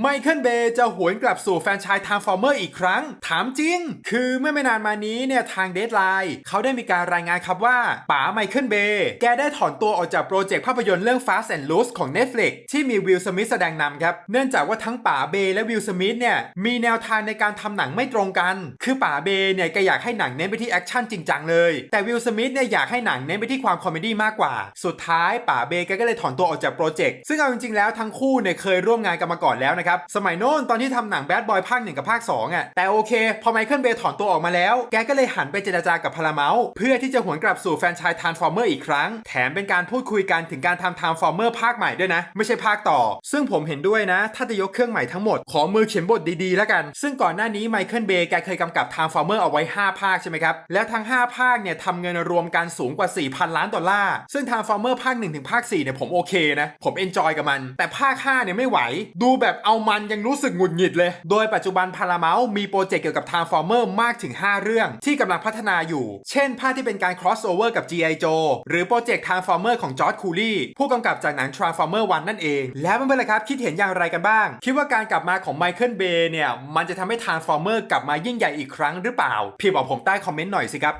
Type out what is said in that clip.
ไมเคิลเบย์จะหวนกลับสู่แฟนชายทางฟอร์เมอร์อีกครั้ง ถามจริง คือเมื่อไม่นานมานี้เนี่ยทางเด d ไลน์เขาได้มีการรายงานครับว่าป๋าไมเคิลเบย์แกได้ถอนตัวออกจากโปรเจกต์ภาพยนตร์เรื่อง Fast and Loose ของ Netflix ที่มีวิลสมิธแสดงนำครับ เนื่องจากว่าทั้งป๋าเบย์และวิลสมิธเนี่ยมีแนวทางในการทำหนังไม่ตรงกัน คือป๋าเบย์เนี่ยแกอยากให้หนังเน้นไปที่แอคชั่นจริงจังเลย แต่วิลสมิธเนี่ยอยากให้หนังเน้นไปที่ความคอมเมดี้มากกว่า สุดท้ายป๋าเบย์แกก็เลยถอนตัวออกจากโปรเจกต์ซึ่งเอาจริงๆแล้วทั้งคู่เนี่ยเคยร่วมงานกันมาก่อนแล้วนะครับ สมัยโน้นตอนที่ทำหนังแบดบอยภาคหนึ่งกับภาค2อะแต่โอเค พอไมเคิลเบย์ถอนตัวออกมาแล้ว แกก็เลยหันไปเจรจากับพาราเมลเพื่อที่จะหวนกลับสู่แฟนชายทานฟอร์เมอร์อีกครั้ง แถมเป็นการพูดคุยกันถึงการทำทานฟอร์เมอร์ภาคใหม่ด้วยนะ ไม่ใช่ภาคต่อ ซึ่งผมเห็นด้วยนะ ถ้าจะยกเครื่องใหม่ทั้งหมด ขอมือเขียนบทดีๆแล้วกัน ซึ่งก่อนหน้านี้ไมเคิลเบย์แกเคยกำกับทานฟอร์เมอร์เอาไว้ 5 ภาคใช่ไหมครับ แล้วทั้ง 5 ภาคเนี่ยทำเงินรวมกันสูงกว่า 4,000 ล้านดอลลาร์ ซึ่งทานฟอร์เมอร์ภาค1ถึงภาค4เนี่ยผมโอเคนะ ผมเอนจอยกับมัน แต่ภาค5เนี่ยไม่ไหว ดูแบบเอาอามันยังรู้สึกหงุดหงิดเลย โดยปัจจุบันพาราเมลมีโปรเจกต์เกี่ยวกับ Transformer มากถึง 5 เรื่อง ที่กำลังพัฒนาอยู่ เช่น ภาคที่เป็นการ crossover กับ G.I. Joe หรือโปรเจกต์ Transformer ของจอร์ดคูลี่ผู้กำกับจากหนัง Transformer 1 นั่นเอง แล้วเพื่อนๆล่ะครับ คิดเห็นอย่างไรกันบ้าง คิดว่าการกลับมาของไมเคิลเบย์เนี่ย มันจะทำให้ Transformer กลับมายิ่งใหญ่อีกครั้งหรือเปล่าพี่บอกผมใต้คอมเมนต์หน่อยสิครับ